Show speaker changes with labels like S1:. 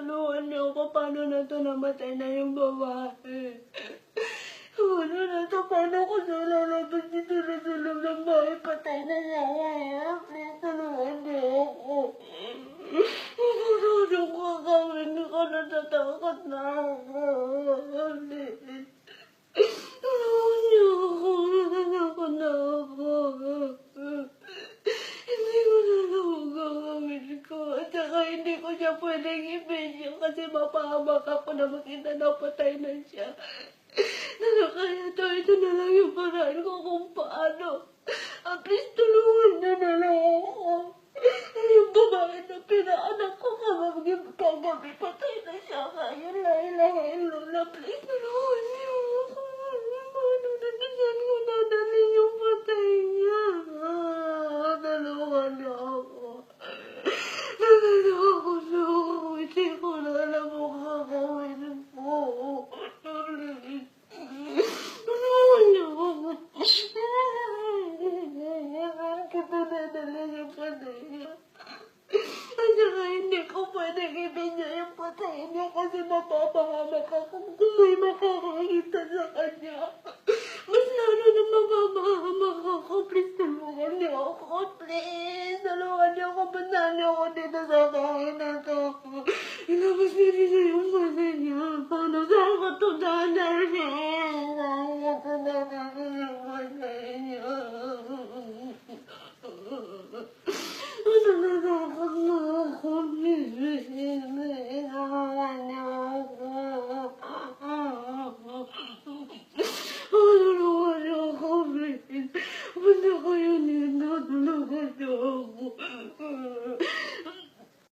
S1: tulungan niyo ako. Paano na to namatay na yung babae? Paano na to? Paano ko siya lalabas dito na loob ng bahay? Patay na siya ngayon. Please, tulungan niyo ako. Ano ko gagawin ko? Natatakot na ako. Please. Tulungan niyo ako. Natatakot na ako. Hindi ko na lang gagawin ko. At saka hindi ko siya pwedeng i-video kasi mapahamak ako na makita na patay na siya. Ano kaya to? Ito na lang yung paraan ko kung paano. At least tulungan niyo na lang ako. Yung babae na pinaanak ko kagabi, kagabi patay na siya. Kaya la ilaha illallah. Please tulungan nadadala niyo pa na niya. At saka hindi ko pwedeng ibigay yung patay niya kasi napapahamak ako kung may makakakita sa kanya. Mas lalo na mapapahamak ako. Please, tulungan niyo ako. Please, tulungan niyo ako. Banaan niyo ako dito sa kahit.